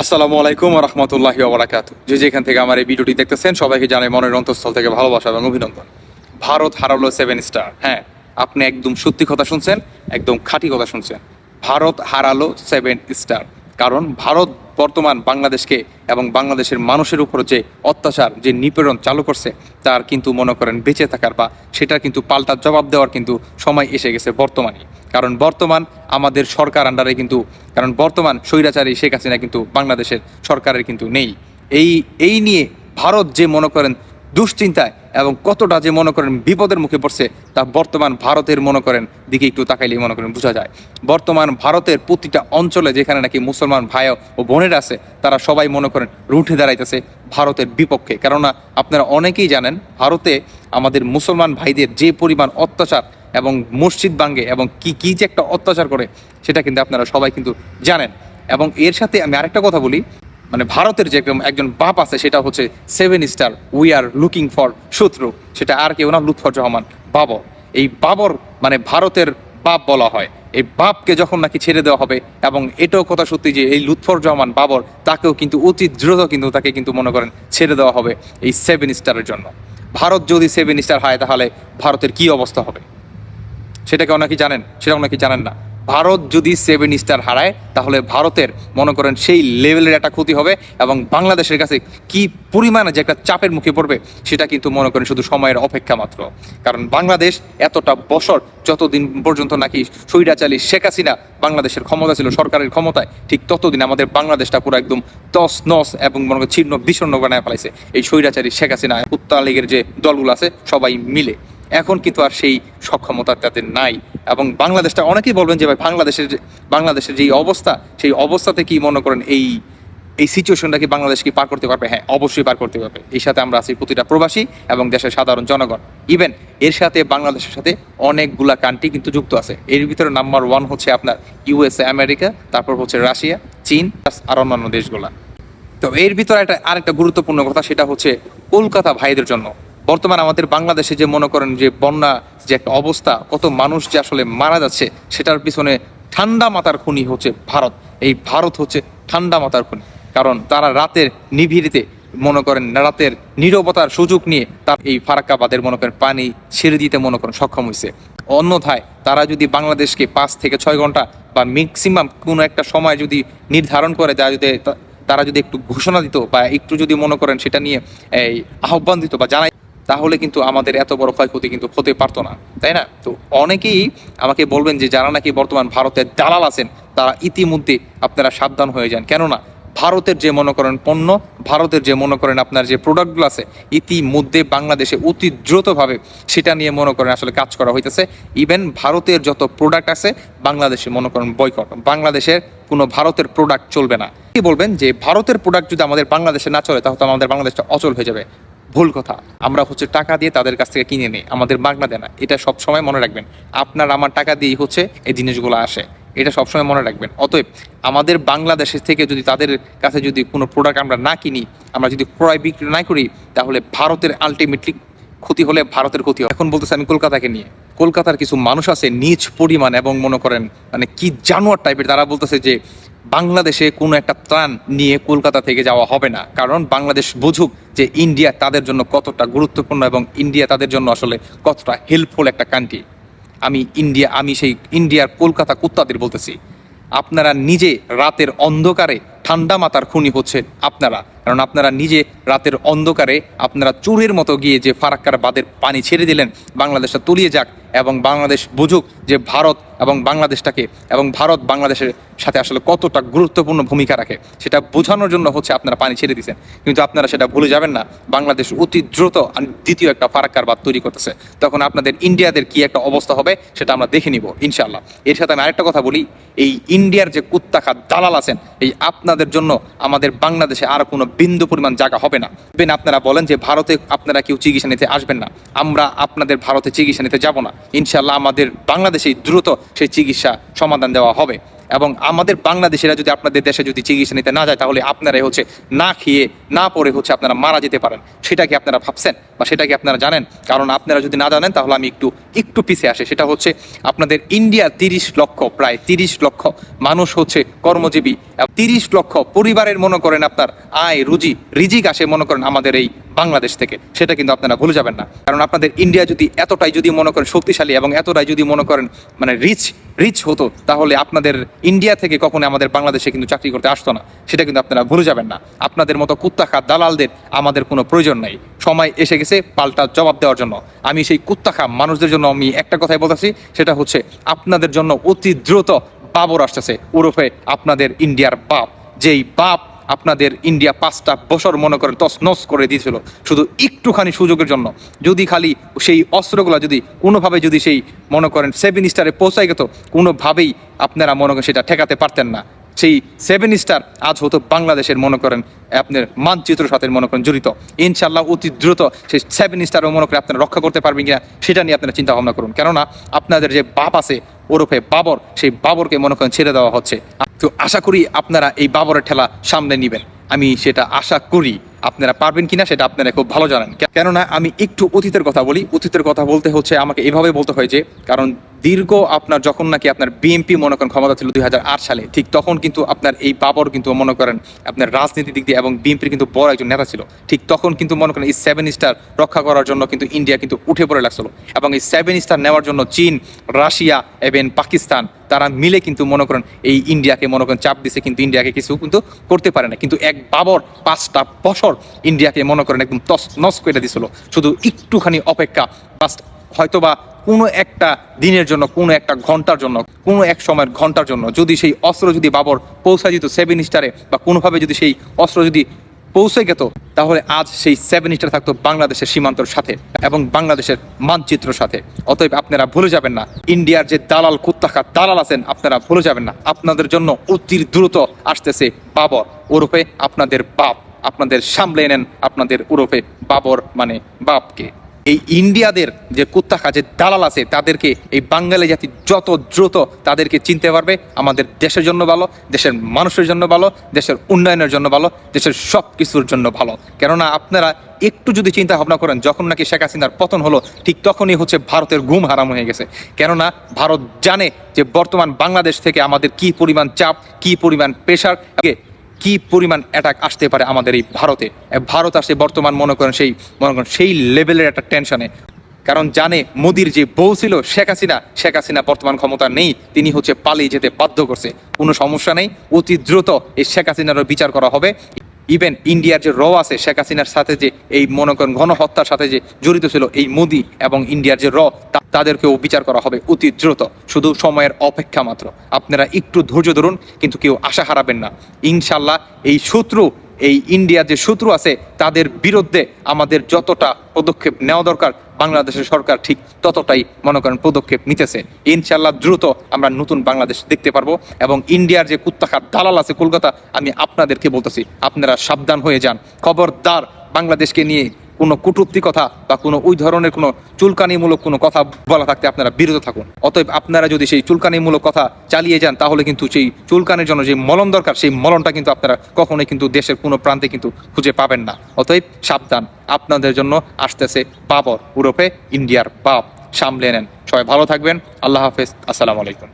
আসসালামু আলাইকুম রহমতুল্লাহি ওবরাকাত যে যেখান থেকে আমার এই ভিডিওটি দেখতেছেন, সবাইকে জানাই মনের অন্তঃস্থল থেকে ভালোবাসা এবং অভিনন্দন। ভারত হারালো সেভেন স্টার হ্যাঁ আপনি একদম সত্যি কথা শুনছেন, একদম খাঁটি কথা শুনছেন। ভারত হারালো সেভেন স্টার কারণ ভারত বর্তমান বাংলাদেশকে এবং বাংলাদেশের মানুষের উপর যে অত্যাচার, যে নিপীড়ন চালু করছে, তার কিন্তু মনে করেন বেঁচে থাকার বা সেটা কিন্তু পাল্টার জবাব দেওয়ার কিন্তু সময় এসে গেছে বর্তমানে। কারণ বর্তমান আমাদের সরকার আন্ডারে কিন্তু, কারণ বর্তমান স্বৈরাচারী শেখ হাসিনা কিন্তু বাংলাদেশের সরকারের কিন্তু নেই। এই এই নিয়ে ভারত যে মনে করেন দুশ্চিন্তায় এবং কতটা যে মনে করেন বিপদের মুখে পড়ছে, তা বর্তমান ভারতের মনে করেন, দিকে একটু তাকাইলেই মনে করেন বোঝা যায়। বর্তমান ভারতের প্রতিটা অঞ্চলে যেখানে নাকি মুসলমান ভাই ও বোনেরা আছে, তারা সবাই মনে করেন রুঠে দাঁড়াইতেছে ভারতের বিপক্ষে। কেননা আপনারা অনেকেই জানেন, ভারতে আমাদের মুসলমান ভাইদের যে পরিমাণ অত্যাচার এবং মসজিদ ভাঙ্গে এবং কি কি যে একটা অত্যাচার করে, সেটা কিন্তু আপনারা সবাই কিন্তু জানেন। এবং এর সাথে আমি আরেকটা কথা বলি মানে ভারতের যে একজন বাপ আছে, সেটা হচ্ছে seven star we are looking for শত্রু, সেটা আর কেউ না, লুৎফর রহমান বাবর। এই বাবর মানে ভারতের বাপ বলা হয়। এই বাপকে যখন নাকি ছেড়ে দেওয়া হবে, এবং এটাও কথা সত্যি যে এই লুৎফর রহমান বাবর, তাকেও কিন্তু অতি দ্রুত কিন্তু তাকে কিন্তু মনে করেন ছেড়ে দেওয়া হবে এই সেভেন স্টারের জন্য। ভারত যদি সেভেন স্টার হয়, তাহলে ভারতের কি অবস্থা হবে? সেটাকে অনেকে জানেন? সেটা অনেকে জানেন না? ভারত যদি সেভেন স্টার হারায়, তাহলে ভারতের, মনে করেন সেই লেভেলের একটা ক্ষতি হবে এবং বাংলাদেশের কাছে কি পরিমাণে যে একটা চাপের মুখে পড়বে, সেটা কিন্তু মনে করেন শুধু সময়ের অপেক্ষা মাত্র। কারণ বাংলাদেশ এতটা বছর, যতদিন পর্যন্ত নাকি স্বৈরাচালী শেখ হাসিনা বাংলাদেশের ক্ষমতা ছিল, সরকারের ক্ষমতায়, ঠিক ততদিন আমাদের বাংলাদেশটা পুরো একদম তস নস এবং মনে করেন ছিন্ন, বিষণ্ণ বানায় ফেলাইছে। এই স্বৈরাচারী শেখ হাসিনা উত্তর লীগের যে দলগুলো আছে, সবাই মিলে। এখন কিন্তু আর সেই সক্ষমতা তাদের নাই। এবং বাংলাদেশটা অনেকেই বলবেন যে ভাই বাংলাদেশের বাংলাদেশের যেই অবস্থা, সেই অবস্থাতে কি মনে করেন এই এই সিচুয়েশনটা কি বাংলাদেশ কি পার করতে পারবে? হ্যাঁ অবশ্যই পার করতে পারবে। এর সাথে আমরা আছি প্রতিটা প্রবাসী এবং দেশের সাধারণ জনগণ। ইভেন এর সাথে বাংলাদেশের সাথে অনেকগুলা কান্ট্রি কিন্তু যুক্ত আছে। এর ভিতরে নাম্বার ওয়ান হচ্ছে আপনার ইউএসএ আমেরিকা তারপর হচ্ছে রাশিয়া, চীন আর অন্যান্য দেশগুলা। তো এর ভিতরে একটা আরেকটা গুরুত্বপূর্ণ কথা, সেটা হচ্ছে কলকাতা ভাইদের জন্য। বর্তমান আমাদের বাংলাদেশে যে মনে করেন যে বন্যা যে একটা অবস্থা, কত মানুষ যে আসলে মারা যাচ্ছে, সেটার পিছনে ঠান্ডা মাথার খুনি হচ্ছে ভারত। এই ভারত হচ্ছে ঠান্ডা মাথার খুনি। কারণ তারা রাতের নিভিড়িতে মনে করেন রাতের নীরবতার সুযোগ নিয়ে তার এই ফারাক্কাবাদের মনে করেন পানি ছেড়ে দিতে মনে করেন সক্ষম হয়েছে। অন্যথায় তারা যদি বাংলাদেশকে পাঁচ থেকে ছয় ঘণ্টা বা ম্যাক্সিমাম কোনো একটা সময় যদি নির্ধারণ করে, তারা যদি তারা যদি একটু ঘোষণা দিত বা একটু যদি মনে করেন সেটা নিয়ে এই আহ্বান দিত বা জানাই তাহলে কিন্তু আমাদের এত বড় ক্ষয়ক্ষতি কিন্তু হতে পারতো না, তাই না? তো অনেকেই আমাকে বলবেন যে যারা নাকি বর্তমান ভারতের দালাল আছেন, তারা ইতিমধ্যে আপনারা সাবধান হয়ে যান। কেননা ভারতের যে মনে করেন পণ্য, ভারতের যে মনে করেন আপনার যে প্রোডাক্টগুলো আছে, ইতিমধ্যে বাংলাদেশে অতি দ্রুতভাবে সেটা নিয়ে মনে করেন আসলে কাজ করা হইতেছে। ইভেন ভারতের যত প্রোডাক্ট আছে, বাংলাদেশে মনে করেন বয়কট বাংলাদেশের কোনো ভারতের প্রোডাক্ট চলবে না। কি বলবেন যে ভারতের প্রোডাক্ট যদি আমাদের বাংলাদেশে না চলে, তাহলে তো আমাদের বাংলাদেশটা অচল হয়ে যাবে। ভুল কথা। আমরা হচ্ছে টাকা দিয়ে তাদের কাছ থেকে কিনে নেই, আমাদের বাগনা দেয় না। এটা সবসময় মনে রাখবেন। আপনার আমার টাকা দিয়েই হচ্ছে এই জিনিসগুলো আসে। এটা সবসময় মনে রাখবেন। অতএব আমাদের বাংলাদেশের থেকে যদি তাদের কাছে যদি কোনো প্রোডাক্ট আমরা না কিনি, আমরা যদি ক্রয় বিক্রি না করি, তাহলে ভারতের আলটিমেটলি ক্ষতি হলে ভারতের ক্ষতি হয়। এখন বলতেছে আমি কলকাতাকে নিয়ে। কলকাতার কিছু মানুষ আছে নিজ পরিমাণ এবং মনে করেন মানে কি জানোয়ার টাইপের তারা বলতেছে যে বাংলাদেশে কোনো একটা ত্রাণ নিয়ে কলকাতা থেকে যাওয়া হবে না। কারণ বাংলাদেশ বুঝুক যে ইন্ডিয়া তাদের জন্য কতটা গুরুত্বপূর্ণ এবং ইন্ডিয়া তাদের জন্য আসলে কতটা হেল্পফুল একটা কান্ট্রি আমি ইন্ডিয়া, আমি সেই ইন্ডিয়ার কলকাতা কুত্তাদের বলতেছি, আপনারা নিজে রাতের অন্ধকারে ঠান্ডা মাথার খুনি হচ্ছে আপনারা। কারণ আপনারা নিজে রাতের অন্ধকারে আপনারা চোরের মতো গিয়ে যে ফারাক্কার বাদের পানি ছেড়ে দিলেন, বাংলাদেশটা তলিয়ে যাক এবং বাংলাদেশ বুঝুক যে ভারত এবং বাংলাদেশটাকে এবং ভারত বাংলাদেশের সাথে আসলে কতটা গুরুত্বপূর্ণ ভূমিকা রাখে, সেটা বোঝানোর জন্য হচ্ছে আপনারা পানি ছেড়ে দিয়েছেন। কিন্তু আপনারা সেটা ভুলে যাবেন না, বাংলাদেশ অতি দ্রুত দ্বিতীয় একটা ফারাক্কার বাদ তৈরি করতেছে। তখন আপনাদের ইন্ডিয়াদের কি একটা অবস্থা হবে সেটা আমরা দেখে নিব ইনশাল্লাহ এর সাথে আমি আরেকটা কথা বলি, এই ইন্ডিয়ার যে কুত্তাখা দালাল আছেন, এই আপনাদের জন্য আমাদের বাংলাদেশে আর কোনো বিন্দু পরিমাণ জায়গা হবে না। বেন আপনারা বলেন যে ভারতে আপনারা কেউ চিকিৎসা নিতে আসবেন না। আমরা আপনাদের ভারতে চিকিৎসা নিতে যাব না। ইনশাল্লাহ আমাদের বাংলাদেশেই দ্রুত সেই চিকিৎসা সমাধান দেওয়া হবে। এবং আমাদের বাংলাদেশিরা যদি আপনাদের দেশে যদি চিকিৎসা নিতে না যায়, তাহলে আপনারাই হচ্ছে না খেয়ে, না পরে হচ্ছে আপনারা মারা যেতে পারেন। সেটা কি আপনারা ভাবছেন? বা সেটা কি আপনারা জানেন? কারণ আপনারা যদি না জানেন, তাহলে আমি একটু একটু পিছিয়ে আসে। সেটা হচ্ছে আপনাদের ইন্ডিয়া তিরিশ লক্ষ, প্রায় তিরিশ লক্ষ মানুষ হচ্ছে কর্মজীবী। তিরিশ লক্ষ পরিবারের, মনে করেন আপনার, আয়, রুজি, রিজিক আসে, মনে করেন আমাদের এই বাংলাদেশ থেকে, সেটা কিন্তু আপনারা ভুলে যাবেন না। কারণ আপনাদের ইন্ডিয়া যদি এতটাই যদি মনে করেন শক্তিশালী এবং এতটাই যদি মনে করেন মানে রিচ রিচ হতো, তাহলে আপনাদের ইন্ডিয়া থেকে কখনো আমাদের বাংলাদেশে কিন্তু চাকরি করতে আসতো না। সেটা কিন্তু আপনারা ভুলে যাবেন না। আপনাদের মতো কুত্তাখা দালালদের আমাদের কোনো প্রয়োজন নাই। সময় এসে গেছে পাল্টা জবাব দেওয়ার জন্য। আমি সেই কুত্তাখা মানুষদের জন্য আমি একটা কথাই বলতেছি, সেটা হচ্ছে আপনাদের জন্য অতি দ্রুত বাবর আসতেছে। ওরফে আপনাদের ইন্ডিয়ার বাপ। যেই বাপ আপনাদের ইন্ডিয়া পাঁচটা বছর মনে করেন তস নস করে দিয়েছিল। শুধু একটুখানি সুযোগের জন্য। যদি খালি সেই অস্ত্রগুলো যদি কোনোভাবে যদি সেই মনে করেন সেভেন স্টারে পৌঁছায় গেত, কোনোভাবেই আপনারা মনে করেন সেটা ঠেকাতে পারতেন না। সেই সেভেন স্টার আজ হতো বাংলাদেশের মনে করেন আপনার মানচিত্র সাথে মনে করেন জড়িত। ইনশাল্লাহ অতি দ্রুত সেই সেভেন স্টারও মনে করেন আপনারা রক্ষা করতে পারবেন কিনা, সেটা নিয়ে আপনারা চিন্তা ভাবনা করুন। কেননা আপনাদের যে বাপ আছে ওরফে বাবর, সেই বাবরকে মনে করেন ছেড়ে দেওয়া হচ্ছে। তো আশা করি আপনারা এই বাবরের ঠেলা সামনে নিবেন। আমি সেটা আশা করি। আপনারা পারবেন কিনা সেটা আপনারা খুব ভালো জানেন। কেননা আমি একটু অতীতের কথা বলি। অতীতের কথা বলতে হচ্ছে আমাকে এভাবে বলতে হয় যে, কারণ দীর্ঘ আপনার যখন নাকি আপনার বিএনপি মনে করেন ক্ষমতা ছিল দুই হাজার আট সালে, ঠিক তখন কিন্তু আপনার এই বাবর কিন্তু মনে করেন আপনার রাজনীতির দিক দিয়ে এবং বিএনপির কিন্তু বড় একজন নেতা ছিল। ঠিক তখন কিন্তু মনে করেন এই সেভেন স্টার রক্ষা করার জন্য কিন্তু ইন্ডিয়া কিন্তু উঠে পড়ে লাগছিল এবং এই সেভেন স্টার নেওয়ার জন্য চীন, রাশিয়া এবং পাকিস্তান তারা মিলে কিন্তু মনে করেন এই ইন্ডিয়াকে, মনে করেন চাপ দিছে কিন্তু ইন্ডিয়াকে কিছু কিন্তু করতে পারে না। কিন্তু এক বাবর পাঁচটা বছর ইন্ডিয়াকে মনে করেন একদম তস নস করে দিছিল। শুধু একটুখানি অপেক্ষা বাস হয়তোবা কোনো একটা দিনের জন্য, কোনো একটা ঘণ্টার জন্য, কোনো এক সময়ের ঘণ্টার জন্য যদি সেই অস্ত্র যদি বাবর পৌঁছা যেত সেভেন স্টারে বা কোনোভাবে যদি সেই অস্ত্র যদি পৌঁছে গেত, তাহলে আজ সেই সেভেন স্টার থাকতো বাংলাদেশের সীমান্তর সাথে এবং বাংলাদেশের মানচিত্র সাথে। অতএব আপনারা ভুলে যাবেন না, ইন্ডিয়ার যে দালাল কুত্তাখা দালাল আছেন, আপনারা ভুলে যাবেন না। আপনাদের জন্য অতি দ্রুত আসতেছে বাবর ওরূপে আপনাদের বাপ। আপনাদের সামলে নেন আপনাদের ওরূপে বাবর মানে বাপকে। এই ইন্ডিয়াদের যে কুত্তাখা, যে দালাল আছে, তাদেরকে এই বাঙালি জাতি যত দ্রুত তাদেরকে চিনতে পারবে, আমাদের দেশের জন্য ভালো, দেশের মানুষের জন্য ভালো, দেশের উন্নয়নের জন্য ভালো, দেশের সব কিছুর জন্য ভালো। কেননা আপনারা একটু যদি চিন্তা ভাবনা করেন, যখন নাকি শেখ হাসিনার পতন হলো, ঠিক তখনই হচ্ছে ভারতের ঘুম হারাম হয়ে গেছে। কেননা ভারত জানে যে বর্তমান বাংলাদেশ থেকে আমাদের কি পরিমাণ চাপ, কি পরিমাণ প্রেশার কি পরিমাণ অ্যাটাক আসতে পারে আমাদের এই ভারতে? ভারত আসে বর্তমান মনে করেন সেই, মনে করেন সেই লেভেলের একটা টেনশনে কারণ জানে মোদির যে বউ ছিল, শেখ হাসিনা শেখ হাসিনা বর্তমান ক্ষমতা নেই, তিনি হচ্ছে পালিয়ে যেতে বাধ্য করছে। কোনো সমস্যা নেই, অতি দ্রুত এই শেখ হাসিনারও বিচার করা হবে। ইভেন ইন্ডিয়ার যে র আছে, শেখ হাসিনার সাথে যে এই মনে করেন গণহত্যার সাথে যে জড়িত ছিল এই মোদি এবং ইন্ডিয়ার যে র, তা- তাদেরকেও বিচার করা হবে অতি দ্রুত। শুধু সময়ের অপেক্ষা মাত্র। আপনারা একটু ধৈর্য ধরুন, কিন্তু কেউ আশা হারাবেন না। ইনশাল্লাহ এই শত্রু, এই ইন্ডিয়ার যে শত্রু আছে, তাদের বিরুদ্ধে আমাদের যতটা পদক্ষেপ নেওয়া দরকার, বাংলাদেশের সরকার ঠিক ততটাই মনে করেন পদক্ষেপ নিতেছে। ইনশাল্লাহ দ্রুত আমরা নতুন বাংলাদেশ দেখতে পারব এবং ইন্ডিয়ার যে কুত্তাখাত দালাল আছে কলকাতা, আমি আপনাদেরকে বলতেছি, আপনারা সাবধান হয়ে যান। খবরদার বাংলাদেশকে নিয়ে কোনো কটূক্তি কথা বা কোনো ওই ধরনের কোনো চুলকানিমূলক কোনো কথা বলা থাকতে আপনারা বিরত থাকুন। অতএব আপনারা যদি সেই চুলকানিমূলক কথা চালিয়ে যান, তাহলে কিন্তু সেই চুলকানির জন্য যে মলম দরকার, সেই মলমটা কিন্তু আপনারা কখনোই কিন্তু দেশের কোনো প্রান্তে কিন্তু খুঁজে পাবেন না। অতএব সাবধান, আপনাদের জন্য আসতেছে বাবর ইউরোপে ইন্ডিয়ার বাপ। সামলে নেন। সবাই ভালো থাকবেন। আল্লাহ হাফেজ। আসসালামু আলাইকুম।